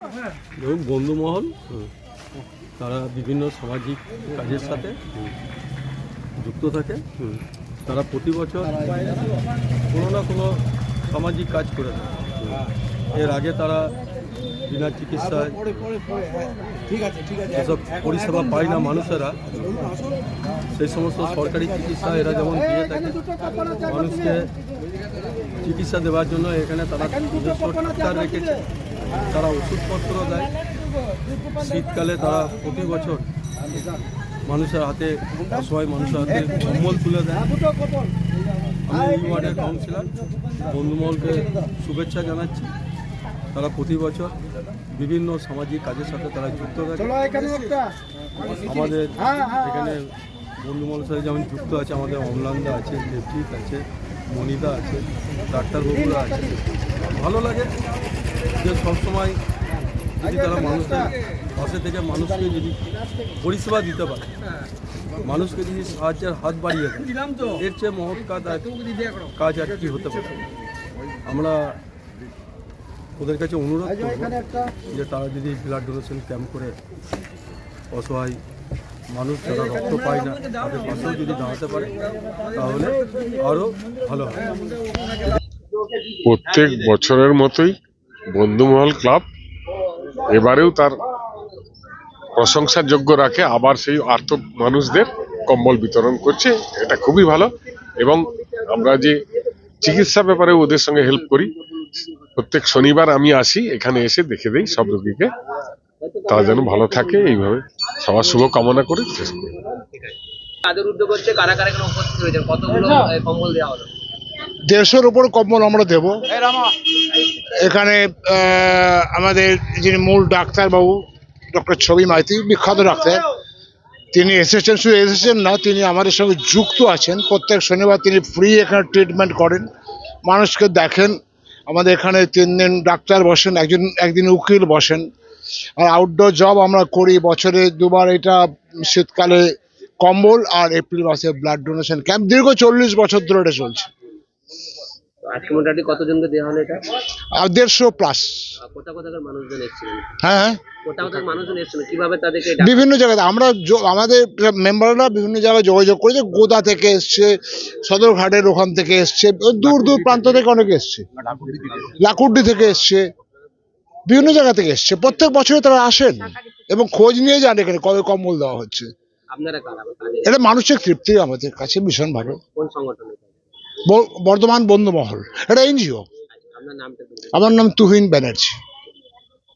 ধরুন বন্ধুমহল তারা বিভিন্ন সামাজিক কাজের সাথে যুক্ত থাকে তারা প্রতি বছর কোনো না কোনো সামাজিক কাজ করে থাকে এর আগে তারা বিনা চিকিৎসায় যেসব পরিষেবা পায় না মানুষেরা সেই সমস্ত সরকারি চিকিৎসা এরা যেমন দিয়ে থাকে মানুষকে চিকিৎসা দেওয়ার জন্য এখানে তারা নিজস্ব ডাক্তার রেখেছে। তারা ওষুধপত্র দেয়। শীতকালে তারা প্রতি বছর মানুষের হাতে অসহায় মানুষের হাতে কম্বল তুলে দেয়। আমি এই ওয়ার্ডের কাউন্সিলর বন্ধুমহলকে শুভেচ্ছা জানাচ্ছি। তারা প্রতি বছর বিভিন্ন সামাজিক কাজের সাথে তারা যুক্ত থাকে। আমাদের এখানে বন্ধুমহলের সাথে যেমন যুক্ত আছে আমাদের অমলান্দা আছে দেবজিৎ আছে মনিদা আছে ডাক্তারবাবুরা আছে। ভালো লাগে। যে সবসময় যদি তারা মানুষের পাশে থেকে মানুষকে যদি পরিষেবা দিতে পারে, মানুষকে যদি সাহায্যের হাত বাড়িয়ে দেয়, এর চেয়ে মহৎ কাজ আর কাজ আর কি হতে পারে? আমরা ওদের কাছে অনুরোধ করব যে তারা যদি ব্লাড ডোনেশন ক্যাম্প করে অসহায় মানুষ যারা রক্ত পায় না, তাদের পাশেও যদি দাঁড়াতে পারে, তাহলে আরও ভালো হয় প্রত্যেক বছরের মতোই বন্ধুমহল ক্লাব। এবারেও তার প্রশংসার যোগ্য রাখে আবার সেই আর্থ মানুষদের কম্বল বিতরণ করছে এটা খুবই ভালো। এবং আমরা যে চিকিৎসা ব্যাপারে ওদের সঙ্গে হেল্প করি প্রত্যেক শনিবার আমি আসি এখানে এসে দেখে দেই সব রোগীকে। তারা যেন ভালো থাকে এইভাবে সবার শুভ কামনা করে শেষ করি। কাদের উদ্যোগ হচ্ছে? কারা কারা এখানে উপস্থিত হয়েছে কতগুলো এ, কম্বল দেড়শোর উপর কম্বল আমরা দেব। এখানে আমাদের যিনি মূল ডাক্তারবাবু, ডক্টর ছবি মাইতি বিখ্যাত ডাক্তার। তিনি এসেছেন, শুধু এসেছেন না, তিনি আমাদের সঙ্গে যুক্ত আছেন। প্রত্যেক শনিবার তিনি ফ্রি এখানে ট্রিটমেন্ট করেন। মানুষকে দেখেন, আমাদের এখানে তিন দিন ডাক্তার বসেন, একজন, একদিন উকিল বসেন। আর আউটডোর জব আমরা করি, বছরে দুবার এটা শীতকালে কম্বল আর এপ্রিল মাসে ব্লাড ডোনেশন ক্যাম্প দীর্ঘ চল্লিশ বছর ধরে এটা চলছে। আজকে মোটামুটি কতজনকে দেওয়া হলো এটা? আর দেড়শো প্লাস কোথা কোথাকার মানুষজন এসেছিলেন? হ্যাঁ হ্যাঁ। কোথা কোথাকার মানুষজন এসেছিলেন? কীভাবে তাদেরকে বিভিন্ন জায়গাতে আমরা আমাদের মেম্বাররা বিভিন্ন জায়গায় যোগাযোগ করেছে গোদা থেকে এসছে সদরঘাটের ওখান থেকে এসছে দূর দূর প্রান্ত থেকে। অনেকে এসছে। লাকুড্ডি থেকে এসছে। বিভিন্ন জায়গা থেকে এসছে। প্রত্যেক বছরে তারা আসেন এবং খোঁজ নিয়ে যান এখানে কবে কম্বল দেওয়া হচ্ছে? এটা মানসিক তৃপ্তি আমাদের কাছে ভীষণ ভালো। কোন সংগঠনে বর্ধমান বন্ধুমহল এটা এনজিও। আমার নাম তুহিন ব্যানার্জি